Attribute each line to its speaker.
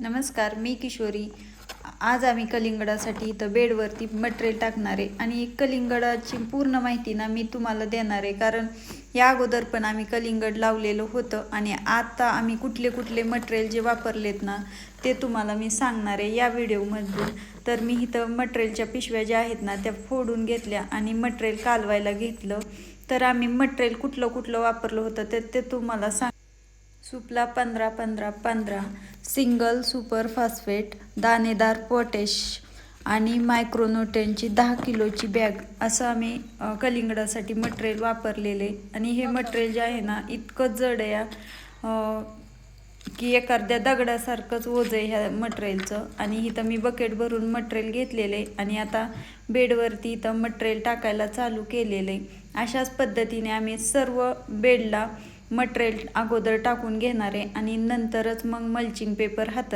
Speaker 1: नमस्कार मी किशोरी. आज आम्ही कलिंगडासाठी इथं बेडवरती मटेरियल टाकणार आहे आणि कलिंगडाची पूर्ण माहिती ना मी तुम्हाला देणार आहे. कारण या अगोदर पण आम्ही कलिंगड लावलेलं होतं आणि आता आम्ही कुठले कुठले मटेरियल जे वापरलेत ना ते तुम्हाला मी सांगणार आहे या व्हिडिओमधून. तर मी इथं मटेरियलच्या पिशव्या ज्या आहेत ना त्या फोडून घेतल्या आणि मटेरियल कालवायला घेतलं. तर आम्ही मटेरियल कुठलं कुठलं वापरलं होतं ते ते तुम्हाला सांग सुपला पंधरा पंधरा पंधरा. सिंगल सुपर फॉस्फेट दाणेदार पोटॅश आणि मायक्रोन्युट्रेनची दहा किलोची बॅग. असं आम्ही कलिंगडासाठी मटेरियल वापरलेले. आणि हे मटेरियल जे आहे ना इतकं जड आहे की एखाद्या दगडासारखंच ओझ आहे ह्या मटेरियलचं. आणि इथं मी बकेट भरून मटेरियल घेतलेलं. आहे आणि आता बेडवरती इथं मटेरियल टाकायला चालू केलेलं. आहे अशाच पद्धतीने आम्ही सर्व बेडला मटेरियल अगोदर टाकून घेणारे आणि नंतरच मग मल्चिंग पेपर हातात